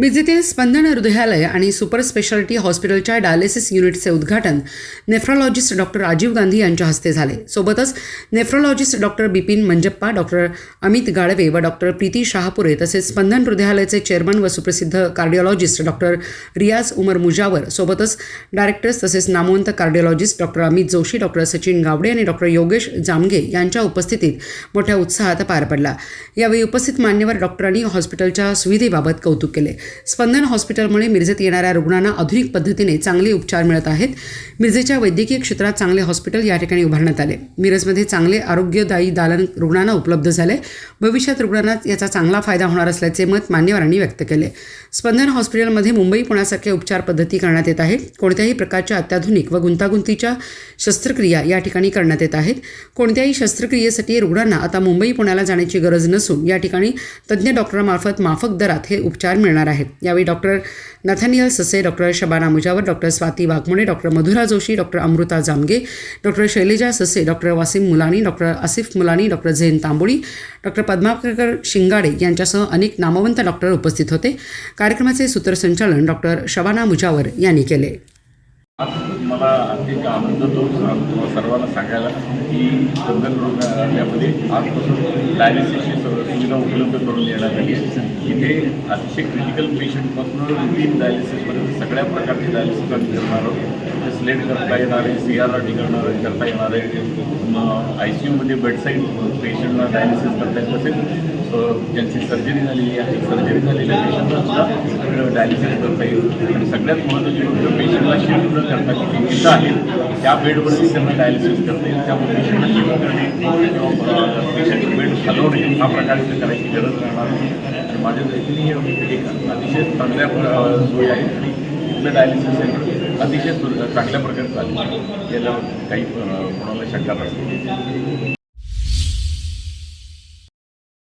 मिरजेतील स्पंदन हृदयालय आणि super speciality हॉस्पिटलच्या डायलिसिस युनिटचे उद्घाटन नेफ्रॉलॉजिस्ट डॉक्टर राजीव गांधी यांच्या हस्ते झाले. सोबतच nephrologist doctor Bipin Manjappa doctor Amit Gadve व डॉक्टर प्रीती शहापुरे तसेच स्पंदन हृदयालयाचे चेअरमन व सुप्रसिद्ध कार्डिओलॉजिस्ट डॉक्टर रियाज उमर मुजावर सोबतच डायरेक्टर्स तसेच नामवंत cardiologist doctor Amit Joshi doctor Sachin Gawde आणि डॉक्टर योगेश जामगे यांच्या उपस्थितीत मोठ्या उत्साहात पार पडला. यावेळी उपस्थित मान्यवर डॉक्टरांनी हॉस्पिटलच्या सुविधेबाबत कौतुक केले. स्पंदन हॉस्पिटलमुळे मिरजेत येणाऱ्या रुग्णांना आधुनिक पद्धतीने चांगले उपचार मिळत आहेत. मिरजेच्या वैद्यकीय क्षेत्रात चांगले हॉस्पिटल या ठिकाणी उभारण्यात आले. मिरजमध्ये चांगले आरोग्यदायी दालन रुग्णांना उपलब्ध झाले. भविष्यात रुग्णांना याचा चांगला फायदा होणार असल्याचे मत मान्यवरांनी व्यक्त केले. स्पंदन हॉस्पिटलमध्ये मुंबई पुण्यासारख्या उपचार पद्धती करण्यात येत आहेत. कोणत्याही प्रकारच्या अत्याधुनिक व गुंतागुंतीच्या शस्त्रक्रिया या ठिकाणी करण्यात येत आहेत. कोणत्याही शस्त्रक्रियेसाठी रुग्णांना आता मुंबई पुण्याला जाण्याची गरज नसून या ठिकाणी तज्ज्ञ डॉक्टरांमार्फत माफक दरात हे उपचार मिळणार आहेत. यावेळी doctor Nathaniel Sase doctor Shabana Mujawar doctor Swati Waghmode doctor Madhura Joshi doctor Amruta Jamge doctor Shaileja Sase doctor Wasim Mulani doctor Asif Mulani doctor Zain Tamboli doctor Padmakar Shingade यांच्यासह अनेक नामवंत डॉक्टर उपस्थित होते. कार्यक्रमाचे सूत्रसंचालन doctor Shabana Mujawar यांनी केले. मला अत्यंत आनंद होतो सर्वांना सांगायला की चंदन रुग्णालयामध्ये आजपासून डायलिसिस सुविधा उपलब्ध करून देण्यात आली. आहे इथे अतिशय क्रिटिकल पेशंटपासून रुटीन डायलिसिसपर्यंत सगळ्या प्रकारचे डायलिसिस आम्ही करणार आहोत. ते स्लेट करता येणार आहे सी आर आर टी करणार करता येणार आहे. आय सी यूमध्ये बेडसाईड पेशंटला डायलिसिस करता येत तसेच ज्यांची सर्जरी झालेली आहे सर्जरी झालेल्या पेशंटला सुद्धा डायलिसिस करता येईल. आणि सगळ्यात महत्त्वाची गोष्ट पेशंटला शिफ्ट न करता किती जिथं आहे त्या बेडवरती त्यांना डायलिसिस करता येईल. त्यामुळे पेशंटला शिफ्ट करणे किंवा पेशंट बेड हलवणे हा प्रकार इथे करायची गरज राहणार नाही. आणि माझ्या दृष्टीने ही एक अतिशय चांगल्या अ, सोय आहे. आणि इथलं डायलिसिस सेंटर अतिशय चांगल्या प्रकारे चालू याला काही कोणाला शंका नसते.